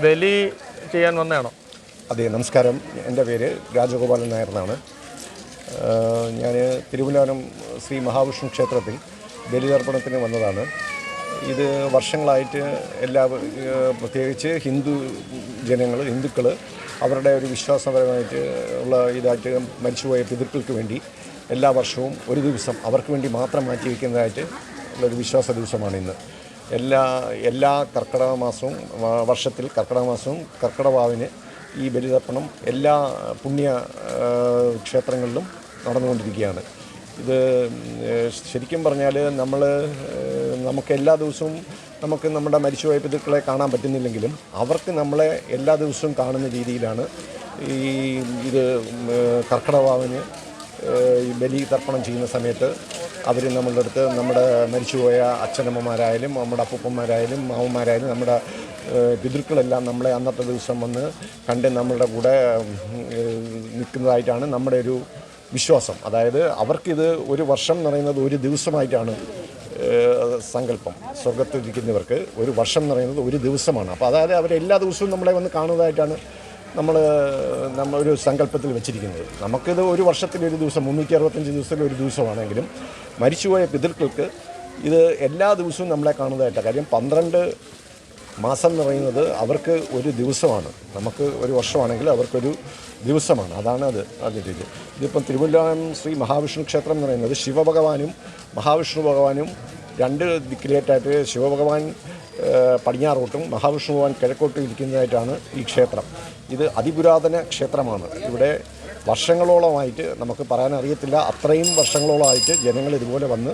ബലി ചെയ്യാൻ വന്നതാണോ? അതെ നമസ്കാരം. എന്റെ പേര് രാജഗോപാലൻ നായർ എന്നാണ് ഞാൻ തിരുവനന്തപുരം ശ്രീ മഹാവിഷ്ണു ക്ഷേത്രത്തിൽ ബലിതർപ്പണത്തിന് വന്നതാണ്. ഇത് വർഷങ്ങളായിട്ട് എല്ലാ പ്രത്യേകിച്ച് ഹിന്ദു ജനങ്ങൾ ഹിന്ദുക്കൾ അവരുടെ ഒരു വിശ്വാസപരമായിട്ട് ഉള്ള ഇതായിട്ട് മരിച്ചുപോയ പിതൃക്കൾക്ക് വേണ്ടി എല്ലാ വർഷവും ഒരു ദിവസം അവർക്ക് വേണ്ടി മാത്രം മാറ്റി വയ്ക്കുന്നതായിട്ട് ഉള്ളൊരു വിശ്വാസ ദിവസമാണ് ഇന്ന് എല്ലാ എല്ലാ കർക്കിടക മാസവും വർഷത്തിൽ കർക്കിടക മാസവും കർക്കിടവാവിന് ഈ ബലിതർപ്പണം എല്ലാ പുണ്യ ക്ഷേത്രങ്ങളിലും നടന്നുകൊണ്ടിരിക്കുകയാണ്. ഇത് ശരിക്കും പറഞ്ഞാൽ നമ്മൾ നമുക്ക് എല്ലാ ദിവസവും നമുക്ക് നമ്മുടെ മരിച്ചുപോയ പിതൃക്കളെ കാണാൻ പറ്റുന്നില്ലെങ്കിലും അവർക്ക് നമ്മളെ എല്ലാ ദിവസവും കാണുന്ന രീതിയിലാണ് ഈ ഇത് കർക്കിടവാവിന് ബലി തർപ്പണം ചെയ്യുന്ന സമയത്ത് അവർ നമ്മളുടെ അടുത്ത് നമ്മുടെ മരിച്ചുപോയ അച്ഛനമ്മമാരായാലും നമ്മുടെ അപ്പൂപ്പന്മാരായാലും മാവന്മാരായാലും നമ്മുടെ പിതൃക്കളെല്ലാം നമ്മളെ അന്നത്തെ ദിവസം വന്ന് കണ്ട് നമ്മളുടെ കൂടെ നിൽക്കുന്നതായിട്ടാണ് നമ്മുടെ ഒരു വിശ്വാസം. അതായത് അവർക്കിത് ഒരു വർഷം എന്ന് പറയുന്നത് ഒരു ദിവസമായിട്ടാണ് സങ്കല്പം. സ്വർഗത്തിരിക്കുന്നവർക്ക് ഒരു വർഷം എന്ന് പറയുന്നത് ഒരു ദിവസമാണ്. അപ്പോൾ അതായത് അവർ എല്ലാ ദിവസവും നമ്മളെ വന്ന് കാണുന്നതായിട്ടാണ് നമ്മൾ നമ്മൾ ഒരു സങ്കല്പത്തിൽ വെച്ചിരിക്കുന്നത്. നമുക്കിത് ഒരു വർഷത്തിൽ ഒരു ദിവസം മുന്നൂറ്റി അറുപത്തഞ്ച് ദിവസത്തിൽ ഒരു ദിവസമാണെങ്കിലും മരിച്ചുപോയ പിതൃക്കൾക്ക് ഇത് എല്ലാ ദിവസവും നമ്മളെ കാണുന്നതായിട്ട്. കാര്യം പന്ത്രണ്ട് മാസം എന്ന് പറയുന്നത് അവർക്ക് ഒരു ദിവസമാണ്. നമുക്ക് ഒരു വർഷമാണെങ്കിൽ അവർക്കൊരു ദിവസമാണ്. അതാണ് അത് അതിന്റെ ഇത് ഇതിപ്പം തിരുവല്ലം ശ്രീ മഹാവിഷ്ണു ക്ഷേത്രം എന്ന് പറയുന്നത് ശിവഭഗവാനും മഹാവിഷ്ണു ഭഗവാനും രണ്ട് ദിക്കിലേറ്റായിട്ട് ശിവഭഗവാൻ പടിഞ്ഞാറോട്ടും മഹാവിഷ്ണു ഭഗവാൻ കിഴക്കോട്ടും ഇരിക്കുന്നതായിട്ടാണ് ഈ ക്ഷേത്രം. ഇത് അതിപുരാതന ക്ഷേത്രമാണ്. ഇവിടെ വർഷങ്ങളോളമായിട്ട് നമുക്ക് പറയാൻ അറിയത്തില്ല. അത്രയും വർഷങ്ങളോളമായിട്ട് ജനങ്ങൾ ഇതുപോലെ വന്ന്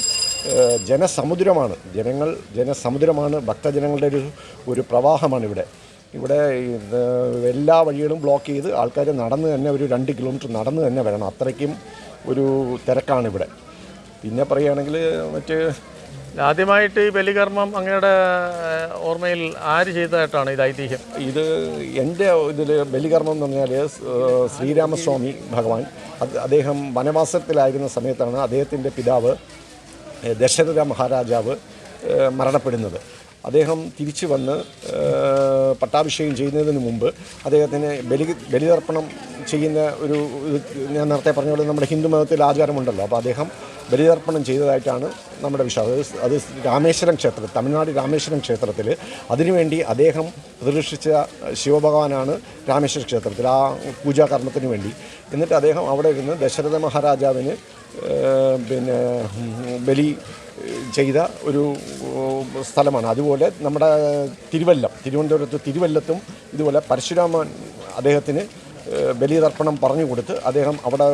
ജനസമുദ്രമാണ്. ജനങ്ങൾ ജനസമുദ്രമാണ്. ഭക്തജനങ്ങളുടെ ഒരു ഒരു പ്രവാഹമാണ് ഇവിടെ. ഇവിടെ എല്ലാ വഴികളും ബ്ലോക്ക് ചെയ്ത് ആൾക്കാർ നടന്ന് തന്നെ ഒരു രണ്ട് കിലോമീറ്റർ നടന്ന് തന്നെ വരണം. അത്രയ്ക്കും ഒരു തിരക്കാണ് ഇവിടെ പിന്നെ പറയുകയാണെങ്കിൽ മറ്റ് ആദ്യമായിട്ട് ഈ ബലികർമ്മം അങ്ങയുടെ ഓർമ്മയിൽ ആര് ചെയ്തതായിട്ടാണ് ഇത് ഐതിഹ്യം? ഇത് എന്റെ ഇതിൽ ബലികർമ്മം എന്ന് പറഞ്ഞാൽ ശ്രീരാമസ്വാമി ഭഗവാൻ. അദ്ദേഹം വനവാസത്തിലായിരുന്ന സമയത്താണ് അദ്ദേഹത്തിന്റെ പിതാവ് ദശരഥ മഹാരാജാവ് മരണപ്പെടുന്നത്. അദ്ദേഹം തിരിച്ചു വന്ന് പട്ടാഭിഷേകം ചെയ്യുന്നതിന് മുമ്പ് അദ്ദേഹത്തിന് ബലി ബലിതർപ്പണം ചെയ്യുന്ന ഒരു ഞാൻ നേരത്തെ പറഞ്ഞ പോലെ നമ്മുടെ ഹിന്ദു മതത്തിൽ ആചാരമുണ്ടല്ലോ. അപ്പോൾ അദ്ദേഹം ബലിതർപ്പണം ചെയ്തതായിട്ടാണ് നമ്മുടെ വിശ്വാസം. അത് രാമേശ്വരം ക്ഷേത്രത്തിൽ തമിഴ്നാട് രാമേശ്വരം ക്ഷേത്രത്തിൽ അതിനുവേണ്ടി അദ്ദേഹം പ്രതിഷ്ഠിച്ച ശിവഭഗവാനാണ് രാമേശ്വര ക്ഷേത്രത്തിൽ ആ പൂജാകർമ്മത്തിന് വേണ്ടി. എന്നിട്ട് അദ്ദേഹം അവിടെ ഇരുന്ന് ദശരഥ മഹാരാജാവിന് പിന്നെ ബലി ചെയ്ത ഒരു സ്ഥലമാണ്. അതുപോലെ നമ്മുടെ തിരുവല്ലം തിരുവനന്തപുരത്ത് തിരുവല്ലത്തും ഇതുപോലെ പരശുരാമൻ അദ്ദേഹത്തിന് ബലിതർപ്പണം പറഞ്ഞു കൊടുത്ത് അദ്ദേഹം അവിടെ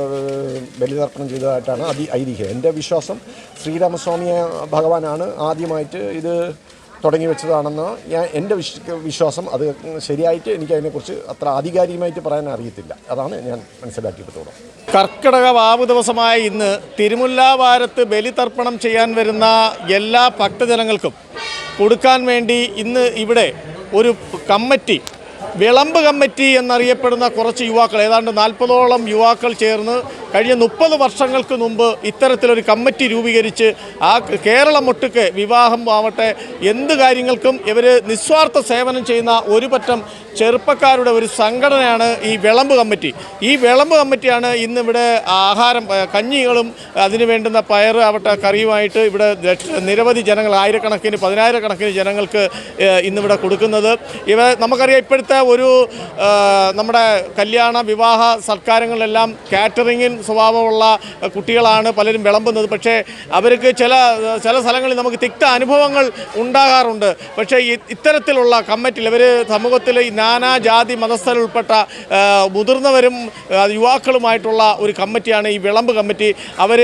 ബലിതർപ്പണം ചെയ്തതായിട്ടാണ് അതി ഐതിഹ്യം. എന്റെ വിശ്വാസം ശ്രീരാമസ്വാമിയെ ഭഗവാനാണ് ആദ്യമായിട്ട് ഇത് തുടങ്ങി വെച്ചതാണെന്ന് ഞാൻ എന്റെ വിശ്വ വിശ്വാസം. അത് ശരിയായിട്ട് എനിക്ക് അതിനെക്കുറിച്ച് അത്ര ആധികാരികമായിട്ട് പറയാൻ അറിയത്തില്ല. അതാണ് ഞാൻ മനസ്സിലാക്കിയിടത്തോളം കർക്കിടക വാവ് ദിവസമായ ഇന്ന് തിരുമുല്ലാവാരത്ത് ബലിതർപ്പണം ചെയ്യാൻ വരുന്ന എല്ലാ ഭക്തജനങ്ങൾക്കും കൊടുക്കാൻ വേണ്ടി ഇന്ന് ഇവിടെ ഒരു കമ്മിറ്റി വിളമ്പ് കമ്മിറ്റി എന്നറിയപ്പെടുന്ന കുറച്ച് യുവാക്കൾ ഏതാണ്ട് നാൽപ്പതോളം യുവാക്കൾ ചേർന്ന് കഴിഞ്ഞ മുപ്പത് വർഷങ്ങൾക്ക് മുമ്പ് ഇത്തരത്തിലൊരു കമ്മിറ്റി രൂപീകരിച്ച് ആ കേരളം ഒട്ടുക്ക് വിവാഹം ആവട്ടെ എന്ത് കാര്യങ്ങൾക്കും ഇവർ നിസ്വാർത്ഥ സേവനം ചെയ്യുന്ന ഒരു പറ്റം ചെറുപ്പക്കാരുടെ ഒരു സംഘടനയാണ് ഈ വിളമ്പ് കമ്മിറ്റി. ഈ വിളമ്പ് കമ്മിറ്റിയാണ് ഇന്നിവിടെ ആഹാരം കഞ്ഞികളും അതിന് വേണ്ടുന്ന പയർ ആവട്ടെ കറിയുമായിട്ട് ഇവിടെ നിരവധി ജനങ്ങൾ ആയിരക്കണക്കിന് പതിനായിരക്കണക്കിന് ജനങ്ങൾക്ക് ഇന്നിവിടെ കൊടുക്കുന്നത്. ഇവ നമുക്കറിയാം ഇപ്പോഴത്തെ ഒരു നമ്മുടെ കല്യാണ വിവാഹ സൽക്കാരങ്ങളിലെല്ലാം കാറ്ററിംഗിൻ സ്വഭാവമുള്ള കുട്ടികളാണ് പലരും വിളമ്പുന്നത്. പക്ഷേ അവർക്ക് ചില ചില സ്ഥലങ്ങളിൽ നമുക്ക് തിക്ത അനുഭവങ്ങൾ ഉണ്ടാകാറുണ്ട്. പക്ഷേ ഇത്തരത്തിലുള്ള കമ്മിറ്റിൽ ഇവർ സമൂഹത്തിൽ നാനാ ജാതി മതസ്ഥരുൾപ്പെട്ട മുതിർന്നവരും യുവാക്കളുമായിട്ടുള്ള ഒരു കമ്മിറ്റിയാണ് ഈ വിളമ്പ് കമ്മിറ്റി. അവർ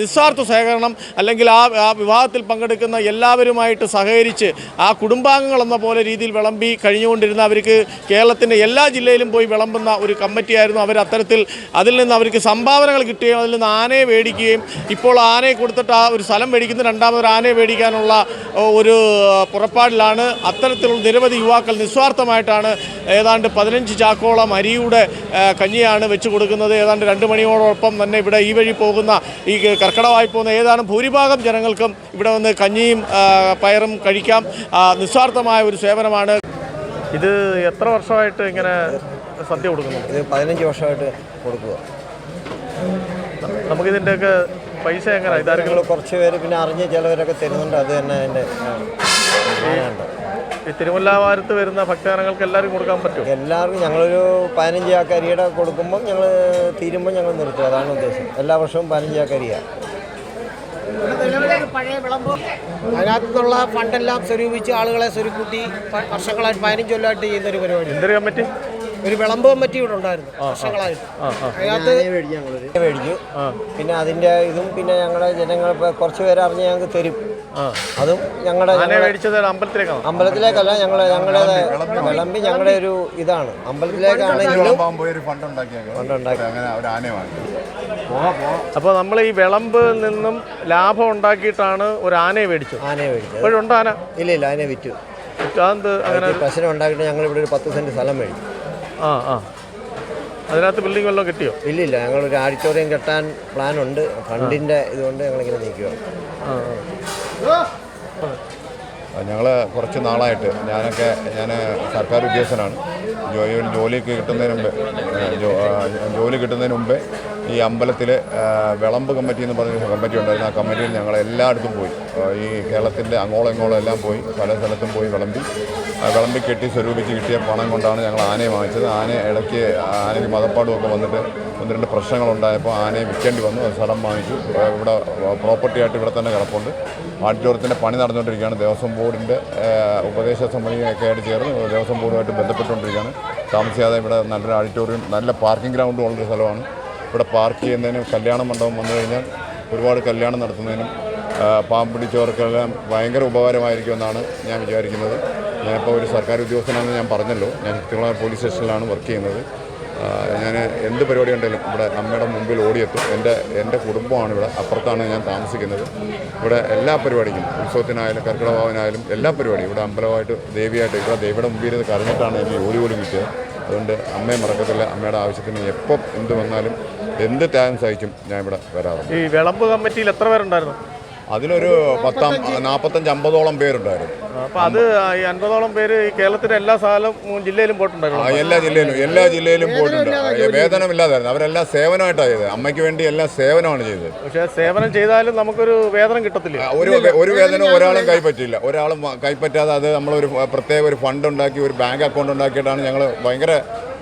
നിസ്വാർത്ഥ സഹകരണം അല്ലെങ്കിൽ ആ വിവാഹത്തിൽ പങ്കെടുക്കുന്ന എല്ലാവരുമായിട്ട് സഹകരിച്ച് ആ കുടുംബാംഗങ്ങൾ എന്ന പോലെ രീതിയിൽ വിളമ്പി കഴിഞ്ഞുകൊണ്ടിരുന്ന അവർക്ക് കേരളത്തിന്റെ എല്ലാ ജില്ലയിലും പോയി വിളമ്പുന്ന ഒരു കമ്മിറ്റിയായിരുന്നു അവർ. അത്തരത്തിൽ അതിൽ നിന്ന് അവർക്ക് സംഭാവനകൾ കിട്ടുകയും അതിൽ നിന്ന് ആനയെ മേടിക്കുകയും ഇപ്പോൾ ആനയെ കൊടുത്തിട്ട് ആ ഒരു സ്ഥലം മേടിക്കുന്ന രണ്ടാമതൊരു ആനയെ മേടിക്കാനുള്ള ഒരു പുറപ്പാടിലാണ്. അത്തരത്തിലുള്ള നിരവധി യുവാക്കൾ നിസ്വാർത്ഥമായിട്ടാണ് ഏതാണ്ട് പതിനഞ്ച് ചാക്കോളം അരിയുടെ കഞ്ഞിയാണ് വെച്ച് കൊടുക്കുന്നത്. ഏതാണ്ട് രണ്ട് മണിയോടൊപ്പം തന്നെ ഇവിടെ ഈ വഴി പോകുന്ന ഈ കർക്കിടമായി പോകുന്ന ഏതാനും ഭൂരിഭാഗം ജനങ്ങൾക്കും ഇവിടെ വന്ന് കഞ്ഞിയും പയറും കഴിക്കാം. നിസ്വാർത്ഥമായ ഒരു സേവനമാണ്. ഇത് എത്ര വർഷമായിട്ട് ഇങ്ങനെ സദ്യ കൊടുക്കുന്നു ഇത് പതിനഞ്ച് വർഷമായിട്ട് കൊടുക്കുക നമുക്കിതിന്റെയൊക്കെ പൈസ എങ്ങനെ? ഇതാരെങ്കിലും നിങ്ങൾ കുറച്ച് പേര് പിന്നെ അറിഞ്ഞ് ചിലവരൊക്കെ തരുന്നുണ്ട്. അത് തന്നെ അതിന്റെ ഈ തിരുവല്ലാവാരത്ത് വരുന്ന ഭക്തജനങ്ങൾക്ക് എല്ലാവരും കൊടുക്കാൻ പറ്റും എല്ലാവർക്കും ഞങ്ങളൊരു പതിനഞ്ച് ആക്കരിയുടെ കൊടുക്കുമ്പോൾ ഞങ്ങൾ തീരുമ്പോൾ ഞങ്ങൾ നിർത്തും. അതാണ് ഉദ്ദേശം. എല്ലാ വർഷവും പതിനഞ്ച് ആക്കരിയാണ് അതിനകത്തുനിന്നുള്ള ഫണ്ടെല്ലാം സ്വരൂപിച്ച് ആളുകളെ സ്വരുക്കൂട്ടി വർഷങ്ങളായിട്ട് പതിനഞ്ച് കൊല്ലമായിട്ട് ചെയ്യുന്ന ഒരു പരിപാടി എന്തൊരു കമ്മിറ്റി? ഒരു വിളമ്പം കമ്മിറ്റി ഇവിടെ ഉണ്ടായിരുന്നു. വർഷങ്ങളായിട്ട്. അതിനകത്ത് മേടിച്ചു പിന്നെ അതിന്റെ ഇതും പിന്നെ ഞങ്ങളെ ജനങ്ങൾ കുറച്ച് പേര് അറിഞ്ഞ് ഞങ്ങൾക്ക് തരും. അതും ഞങ്ങളുടെ അമ്പലത്തിലേക്കാണോ. അമ്പലത്തിലേക്കല്ല ഞങ്ങളെ ഞങ്ങളുടെ വിളമ്പി ഞങ്ങളുടെ ഒരു ഇതാണ്. അമ്പലത്തിലേക്കാണെങ്കിലും അപ്പൊ നമ്മൾ ഈ വിളമ്പിൽ നിന്നും ലാഭം ഉണ്ടാക്കിയിട്ടാണ് ഒരു ആനയെ മേടിച്ചത്. ആനയെ മേടിച്ചത്. ആന? ഇല്ല ഇല്ല ആനയെ വിറ്റു. അങ്ങനെ പ്രശ്നം ഉണ്ടാക്കിയിട്ട് ഞങ്ങൾ ഇവിടെ ഒരു പത്ത് സെന്റ് സ്ഥലം മേടിച്ചു. ആ ആ. അതിനകത്ത് ബിൽഡിംഗ് വല്ലതും കിട്ടിയോ? ഇല്ലില്ല ഞങ്ങൾ ഒരു ഓഡിറ്റോറിയം കെട്ടാൻ പ്ലാൻ ഉണ്ട്. ഫണ്ടിന്റെ ഇതുകൊണ്ട് ഞങ്ങളിങ്ങനെ നിൽക്കുക ആ ആ. ഞങ്ങൾ കുറച്ച് നാളായിട്ട് ഞാനൊക്കെ ഞാൻ സർക്കാർ ഉദ്യോഗസ്ഥനാണ് ജോലി ജോലിയൊക്കെ കിട്ടുന്നതിന് മുമ്പ് ജോലി കിട്ടുന്നതിന് മുമ്പേ ഈ അമ്പലത്തിൽ വിളമ്പ് കമ്മിറ്റി എന്ന് പറഞ്ഞ കമ്മിറ്റി ഉണ്ടായിരുന്നു. ആ കമ്മിറ്റിയിൽ ഞങ്ങൾ എല്ലായിടത്തും പോയി. ഈ കേരളത്തിന്റെ അങ്ങോളം എല്ലാം പോയി. പല സ്ഥലത്തും പോയി വിളമ്പി. വിളമ്പി കെട്ടി സ്വരൂപിച്ച് കിട്ടിയ പണം കൊണ്ടാണ് ഞങ്ങൾ ആനയെ വാങ്ങിച്ചത്. ആന ഇടയ്ക്ക് ആനയ്ക്ക് മതപ്പാടുമൊക്കെ വന്നിട്ട് ഒന്ന് രണ്ട് പ്രശ്നങ്ങളുണ്ടായപ്പോൾ ആനയെ വിൽക്കേണ്ടി വന്നു. സ്ഥലം വാങ്ങിച്ചു. ഇവിടെ പ്രോപ്പർട്ടി ആയിട്ട് ഇവിടെ തന്നെ കിടപ്പുണ്ട്. ആഡിറ്റോറിയത്തിന്റെ പണി നടന്നുകൊണ്ടിരിക്കുകയാണ്. ദേവസ്വം ബോർഡിന്റെ ഉപദേശ സമിതിയൊക്കെ ആയിട്ട് ചേർന്ന് ദേവസ്വം ബോർഡുമായിട്ട് ബന്ധപ്പെട്ടുകൊണ്ടിരിക്കുകയാണ്. താമസിയാതെ ഇവിടെ നല്ലൊരു ആഡിറ്റോറിയം നല്ല പാർക്കിംഗ് ഗ്രൗണ്ടും ഉള്ളൊരു സ്ഥലമാണ്. ഇവിടെ പാർക്ക് ചെയ്യുന്നതിനും കല്യാണ മണ്ഡപം വന്നു കഴിഞ്ഞാൽ ഒരുപാട് കല്യാണം നടത്തുന്നതിനും പാമ്പ് പിടിച്ചവർക്കെല്ലാം ഭയങ്കര ഉപകാരമായിരിക്കുമെന്നാണ് ഞാൻ വിചാരിക്കുന്നത്. ഞാനിപ്പോൾ ഒരു സർക്കാർ ഉദ്യോഗസ്ഥനാണെന്ന് ഞാൻ പറഞ്ഞല്ലോ. ഞാൻ തിരുവനന്തപുരം പോലീസ് സ്റ്റേഷനിലാണ് വർക്ക് ചെയ്യുന്നത്. ഞാൻ എന്ത് പരിപാടി ഉണ്ടെങ്കിലും ഇവിടെ അമ്മയുടെ മുമ്പിൽ ഓടിയെത്തും. എന്റെ എന്റെ കുടുംബമാണ് ഇവിടെ. അപ്പുറത്താണ് ഞാൻ താമസിക്കുന്നത്. ഇവിടെ എല്ലാ പരിപാടിക്കും ഉത്സവത്തിനായാലും കർക്കിടഭാവനായാലും എല്ലാ പരിപാടിയും ഇവിടെ അമ്പലമായിട്ട് ദേവിയായിട്ട് ഇവിടെ ദേവിയുടെ മുമ്പിൽ ഇത് കരഞ്ഞിട്ടാണ് എനിക്ക് ജോലി പോലും കിട്ടിയത്. അതുകൊണ്ട് അമ്മയെ മറക്കത്തില്ല. അമ്മയുടെ ആവശ്യത്തിന് എപ്പം എന്ത് വന്നാലും എന്ത് ത്യാഗം സഹിച്ചും ഞാൻ ഇവിടെ വരാറുണ്ട് ഈ വിളമ്പ് കമ്മിറ്റിയിൽ എത്ര പേരുണ്ടായിരുന്നു? അതിലൊരു പത്താം നാൽപ്പത്തഞ്ച് അമ്പതോളം പേരുണ്ടായിരുന്നു. അപ്പോൾ അത് ഈ അൻപതോളം പേര് ഈ കേരളത്തിലെ എല്ലാ സ്ഥലവും ജില്ലയിലും ആ, പോയിട്ടുണ്ടായിരുന്നു എല്ലാ ജില്ലയിലും എല്ലാ ജില്ലയിലും പോയിട്ടുണ്ട്. വേതനമില്ലാതായിരുന്നു അവരെല്ലാം സേവനമായിട്ടാണ് ചെയ്തത്. അമ്മയ്ക്ക് വേണ്ടി എല്ലാം സേവനമാണ് ചെയ്തത്. പക്ഷേ സേവനം ചെയ്താലും നമുക്കൊരു വേതനം കിട്ടത്തില്ല. ആ, ഒരു ഒരു വേതനം ഒരാളും കൈപ്പറ്റില്ല ഒരാളും വ- കൈപ്പറ്റാതെ അത് നമ്മളൊരു ഫ- പ്രത്യേക ഒരു ഫണ്ട് ഉണ്ടാക്കി ഒരു ബാങ്ക് അക്കൗണ്ട് ഉണ്ടാക്കിയിട്ടാണ് ഞങ്ങൾ ഭയങ്കര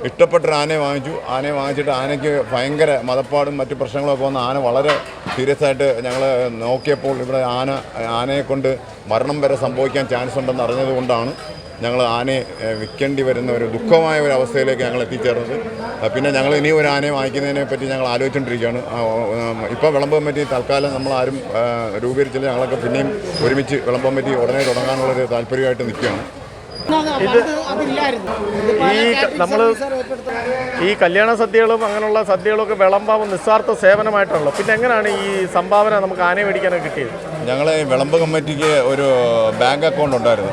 ഇഷ്ടപ്പെട്ടൊരു ആനയെ വാങ്ങിച്ചു. ആനയെ വാങ്ങിച്ചിട്ട് ആനയ്ക്ക് ഭയങ്കര മതപ്പാടും മറ്റു പ്രശ്നങ്ങളൊക്കെ വന്ന ആന വളരെ സീരിയസ് ആയിട്ട് ഞങ്ങൾ നോക്കിയപ്പോൾ ഇവിടെ ആന ആനയെ കൊണ്ട് മരണം വരെ സംഭവിക്കാൻ ചാൻസ് ഉണ്ടെന്ന് അറിഞ്ഞതുകൊണ്ടാണ് ഞങ്ങൾ ആനയെ വിൽക്കേണ്ടി വരുന്ന ഒരു ദുഃഖമായ ഒരു അവസ്ഥയിലേക്ക് ഞങ്ങൾ എത്തിച്ചേർന്നത്. പിന്നെ ഞങ്ങൾ ഇനി ഒരു ആനയെ വാങ്ങിക്കുന്നതിനെ പറ്റി ഞങ്ങൾ ആലോചിച്ചുകൊണ്ടിരിക്കുകയാണ് ഇപ്പോൾ വിളമ്പ് കമ്മിറ്റി തൽക്കാലം നമ്മൾ ആരും രൂപീകരിച്ചില്ല. ഞങ്ങളൊക്കെ പിന്നെയും ഒരുമിച്ച് വിളമ്പ് കമ്മിറ്റി ഉടനെ തുടങ്ങാനുള്ളൊരു താല്പര്യമായിട്ട് നിൽക്കുകയാണ്. ഈ നമ്മൾ ഈ കല്യാണ സദ്യകളും അങ്ങനെയുള്ള സദ്യകളും ഒക്കെ വിളമ്പാവുന്ന നിസ്വാർത്ഥ സേവനമായിട്ടുള്ളൂ പിന്നെ എങ്ങനെയാണ് ഈ സംഭാവന നമുക്ക് ആനയെ മേടിക്കാനൊക്കെ കിട്ടിയത്? ഞങ്ങൾ വിളമ്പ് കമ്മിറ്റിക്ക് ഒരു ബാങ്ക് അക്കൗണ്ട് ഉണ്ടായിരുന്നു.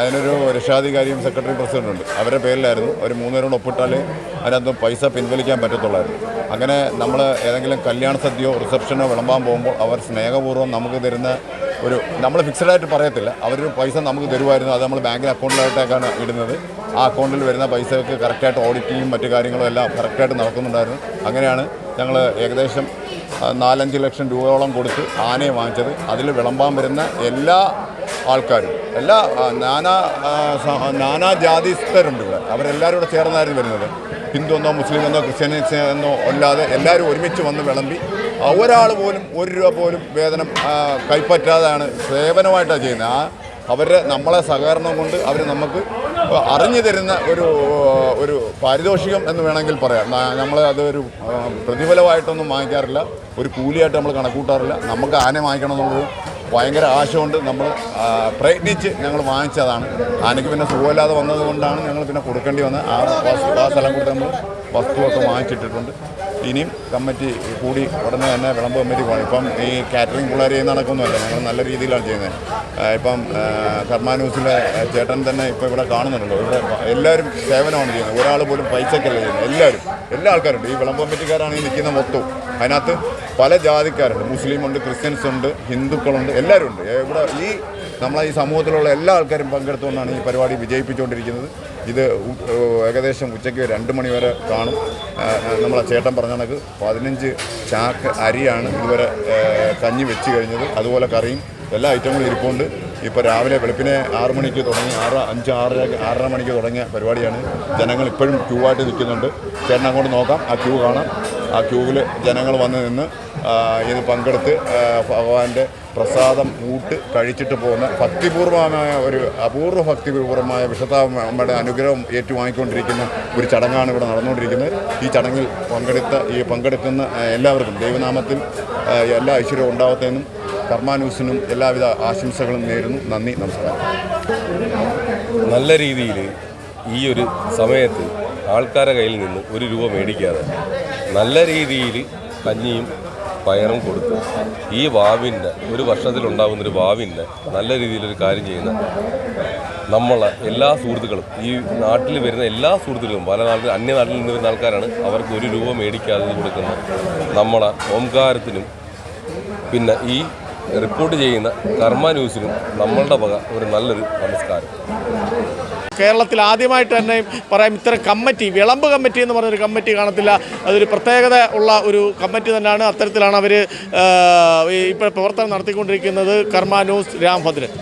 അതിനൊരു രക്ഷാധികാരിയും സെക്രട്ടറി പ്രസിഡന്റ് ഉണ്ട്. അവരുടെ പേരിലായിരുന്നു. ഒരു മൂന്നേരോട് ഒപ്പിട്ടാലേ അതിനകത്ത് പൈസ പിൻവലിക്കാൻ പറ്റത്തുള്ളായിരുന്നു. അങ്ങനെ നമ്മൾ ഏതെങ്കിലും കല്യാണ സദ്യയോ റിസപ്ഷനോ വിളമ്പാൻ പോകുമ്പോൾ അവർ സ്നേഹപൂർവം നമുക്ക് തരുന്ന ഒരു നമ്മൾ ഫിക്സഡ് ആയിട്ട് പറയത്തില്ല. അവരൊരു പൈസ നമുക്ക് തരുമായിരുന്നു. അത് നമ്മൾ ബാങ്കിൽ അക്കൗണ്ടിലായിട്ടേക്കാണ് ഇടുന്നത്. ആ അക്കൗണ്ടിൽ വരുന്ന പൈസയൊക്കെ കറക്റ്റായിട്ട് ഓഡിറ്റിങ്ങും മറ്റു കാര്യങ്ങളും എല്ലാം കറക്റ്റായിട്ട് നടക്കുന്നുണ്ടായിരുന്നു. അങ്ങനെയാണ് ഞങ്ങൾ ഏകദേശം നാലഞ്ച് ലക്ഷം രൂപയോളം കൊടുത്ത് ആനയെ വാങ്ങിച്ചത്. അതിൽ വിളമ്പാൻ വരുന്ന എല്ലാ ആൾക്കാരും എല്ലാ നാനാ നാനാജാതിസ്ഥരുണ്ട് ഇവിടെ. അവരെല്ലാവരും കൂടെ ചേർന്നായിരുന്നു വരുന്നത്. ഹിന്ദു എന്നോ മുസ്ലിം എന്നോ ക്രിസ്ത്യൻസ് എന്നോ അല്ലാതെ എല്ലാവരും ഒരുമിച്ച് വന്ന് വിളമ്പി ഒരാൾ പോലും ഒരു രൂപ പോലും വേതനം കൈപ്പറ്റാതെയാണ് സേവനമായിട്ടാണ് ചെയ്യുന്നത്. ആ അവരുടെ നമ്മളെ സഹകരണം കൊണ്ട് അവർ നമുക്ക് അറിഞ്ഞു തരുന്ന ഒരു ഒരു പാരിതോഷികം എന്ന് വേണമെങ്കിൽ പറയാം. നമ്മൾ അതൊരു പ്രതിഫലമായിട്ടൊന്നും വാങ്ങിക്കാറില്ല. ഒരു കൂലിയായിട്ട് നമ്മൾ കണക്കൂട്ടാറില്ല. നമുക്ക് ആന വാങ്ങിക്കണം എന്നുള്ളത് ഭയങ്കര ആശ കൊണ്ട് നമ്മൾ പ്രയത്നിച്ച് ഞങ്ങൾ വാങ്ങിച്ചതാണ്. ആനയ്ക്ക് പിന്നെ സുഖമില്ലാതെ വന്നതുകൊണ്ടാണ് ഞങ്ങൾ പിന്നെ കൊടുക്കേണ്ടി വന്നത്. ആ ആ സ്ഥലം കൊടുത്ത് നമ്മൾ വസ്തുവൊക്കെ വാങ്ങിച്ചിട്ടിട്ടുണ്ട്. ഇനിയും കമ്മിറ്റി കൂടി ഉടനെ തന്നെ വിളമ്പ് കമ്മിറ്റി പോകണം. ഇപ്പം ഈ കാറ്ററിംഗ് പിള്ളേർ ചെയ്യുന്ന നടക്കൊന്നുമല്ല ഞങ്ങൾ നല്ല രീതിയിലാണ് ചെയ്യുന്നത്. ഇപ്പം കർമാനൂസിലെ ചേട്ടൻ തന്നെ ഇപ്പോൾ ഇവിടെ കാണുന്നുണ്ടല്ലോ. ഇവിടെ എല്ലാവരും സേവനമാണ് ചെയ്യുന്നത്. ഒരാൾ പോലും പൈസക്കല്ല ചെയ്യുന്നത്. എല്ലാവരും. എല്ലാ ആൾക്കാരുണ്ട്. ഈ വിളമ്പ് കമ്മിറ്റിക്കാരാണ് ഈ നിൽക്കുന്ന മൊത്തം അതിനകത്ത് പല ജാതിക്കാരുണ്ട്. മുസ്ലിമുണ്ട് ക്രിസ്ത്യൻസ് ഉണ്ട് ഹിന്ദുക്കളുണ്ട് എല്ലാവരും ഉണ്ട് ഇവിടെ ഈ നമ്മളെ ഈ സമൂഹത്തിലുള്ള എല്ലാ ആൾക്കാരും പങ്കെടുത്തുകൊണ്ടാണ് ഈ പരിപാടി വിജയിപ്പിച്ചുകൊണ്ടിരിക്കുന്നത്. ഇത് ഏകദേശം ഉച്ചയ്ക്ക് രണ്ട് മണി വരെ കാണും. നമ്മളെ ചേട്ടൻ പറഞ്ഞ കണക്ക് പതിനഞ്ച് ചാക്ക് അരിയാണ് ഇതുവരെ കഞ്ഞി വെച്ച് കഴിഞ്ഞത്. അതുപോലെ കറിയും എല്ലാ ഐറ്റങ്ങളും ഇരിപ്പുണ്ട്. ഇപ്പോൾ രാവിലെ വെളുപ്പിനെ ആറ് മണിക്ക് തുടങ്ങി ആറ് അഞ്ച് ആറര ആറര മണിക്ക് തുടങ്ങിയ പരിപാടിയാണ്. ജനങ്ങൾ ഇപ്പോഴും ക്യൂ ആയിട്ട് നിൽക്കുന്നുണ്ട്. ചേട്ടൻ അങ്ങോട്ട് നോക്കാം. ആ ക്യൂ കാണാം. ആ ക്യൂവിൽ ജനങ്ങൾ വന്ന് നിന്ന് ഇത് പങ്കെടുത്ത് ഭഗവാന്റെ പ്രസാദം ഊട്ട് കഴിച്ചിട്ട് പോകുന്ന ഭക്തിപൂർവമായ ഒരു അപൂർവ ഭക്തിപൂർവമായ വിശുദ്ധാമ്മയുടെ അനുഗ്രഹം ഏറ്റുവാങ്ങിക്കൊണ്ടിരിക്കുന്ന ഒരു ചടങ്ങാണ് ഇവിടെ നടന്നുകൊണ്ടിരിക്കുന്നത്. ഈ ചടങ്ങിൽ പങ്കെടുത്ത ഈ പങ്കെടുക്കുന്ന എല്ലാവർക്കും ദൈവനാമത്തിൽ എല്ലാ ഐശ്വര്യവും ഉണ്ടാവത്തേനും കർമാന്യൂസിനും എല്ലാവിധ ആശംസകളും നേരുന്നു. നന്ദി നമസ്കാരം. നല്ല രീതിയിൽ ഈ ഒരു സമയത്ത് ആൾക്കാരുടെ കയ്യിൽ നിന്ന് ഒരു രൂപ മേടിക്കാതെ നല്ല രീതിയിൽ കഞ്ഞിയും പയറും കൊടുത്ത് ഈ വാവിന്റെ ഒരു വർഷത്തിലുണ്ടാകുന്നൊരു വാവിന്റെ നല്ല രീതിയിലൊരു കാര്യം ചെയ്യുന്ന നമ്മളെ എല്ലാ സുഹൃത്തുക്കളും ഈ നാട്ടിൽ വരുന്ന എല്ലാ സുഹൃത്തുക്കളും പല നാട്ടിൽ അന്യനാട്ടിൽ നിന്ന് വരുന്ന ആൾക്കാരാണ് അവർക്ക് ഒരു രൂപ മേടിക്കാതെ കൊടുക്കുന്ന നമ്മളെ ഓംകാരത്തിനും പിന്നെ ഈ റിപ്പോർട്ട് ചെയ്യുന്ന കർമ്മ ന്യൂസിനും നമ്മളുടെ വക ഒരു നല്ലൊരു നമസ്കാരം. കേരളത്തിൽ ആദ്യമായിട്ട് തന്നെ പറയാം ഇത്തരം കമ്മിറ്റി വിളമ്പ് കമ്മിറ്റി എന്ന് പറഞ്ഞൊരു കമ്മിറ്റി കാണത്തില്ല. അതൊരു പ്രത്യേകത ഉള്ള ഒരു കമ്മിറ്റി തന്നെയാണ്. അത്തരത്തിലാണ് അവർ ഇപ്പോൾ പ്രവർത്തനം നടത്തിക്കൊണ്ടിരിക്കുന്നത്. കർമാനൂസ് രാംഭദ്രൻ.